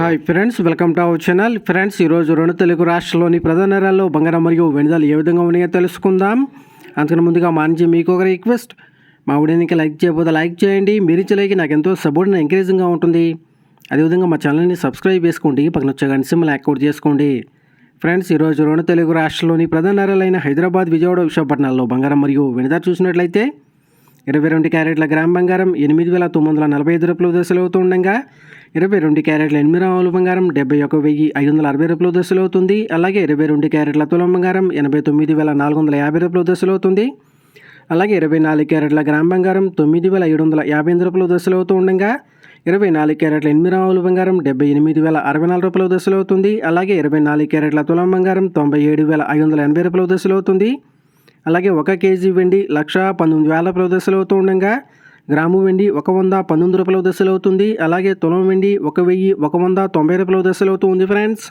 Hi friends welcome to our channel. Friends ఈరోజు రెండు తెలుగు రాష్ట్రాల్లోని ప్రధాన నగరాల్లో బంగారం మరియు వెనుదలు ఏ విధంగా ఉన్నాయో తెలుసుకుందాం. అంతకు ముందుగా మా నుంచి మీకు ఒక రిక్వెస్ట్. మా వీడియోనికి లైక్ చేయకపోతే లైక్ చేయండి. మీరు ఇచ్చే నాకు ఎంతో సపోర్ట్ ఎంకరేజింగ్గా ఉంటుంది. అదేవిధంగా మా ఛానల్ని సబ్స్క్రైబ్ చేసుకోండి. పక్కన వచ్చే గంట సింబల్ యాక్టివేట్ చేసుకోండి. ఫ్రెండ్స్ ఈరోజు రెండు తెలుగు రాష్ట్రాల్లోని ప్రధాన నగరాలైన హైదరాబాద్ విజయవాడ విశాఖపట్నాల్లో బంగారం మరియు వెనుద చూసినట్లయితే ఇరవై రెండు క్యారెట్ల గ్రామ్ బంగారం ఎనిమిది వేల తొమ్మిది వందల నలభై ఐదు రూపాయల దశలు అవుతుండగా ఇరవై రెండు క్యారెట్ల ఎనిమిది రావుల బంగారం డెబ్బై ఒక వెయ్యి ఐదు వందల అరవై రూపాయల దశలు అవుతుంది. అలాగే ఇరవై రెండు క్యారెట్ల తులం బంగారం ఎనభై తొమ్మిది వేల నాలుగు వందల యాభై రూపాయల దశలు అవుతుంది. అలాగే ఇరవై నాలుగు క్యారెట్ల గ్రామ్ బంగారం తొమ్మిది వేల ఏడు వందల యాభై ఎనిమిది రూపాయల దశలు అవుతూ ఉండగా ఇరవై నాలుగు క్యారెట్ల ఎనిమిది రావుల బంగారం డెబ్బై ఎనిమిది వేల అరవై నాలుగు రూపాయల దశలు అవుతుంది. అలాగే ఇరవై నాలుగు క్యారెట్ల తులం బంగారం తొంభై ఏడు వేల ఐదు వందల ఎనభై రూపాయల దశలు అవుతుంది. అలాగే ఒక కేజీ వెండి లక్ష పంతొమ్మిది వేల రూపాయల దశలు అవుతూ ఉండగా గ్రాము వెండి ఒక వంద పంతొమ్మిది రూపాయల దశలు అవుతుంది. అలాగే తులం వెండి ఒక వెయ్యి ఒక వంద తొంభై రూపాయల దశలు అవుతుంది ఫ్రెండ్స్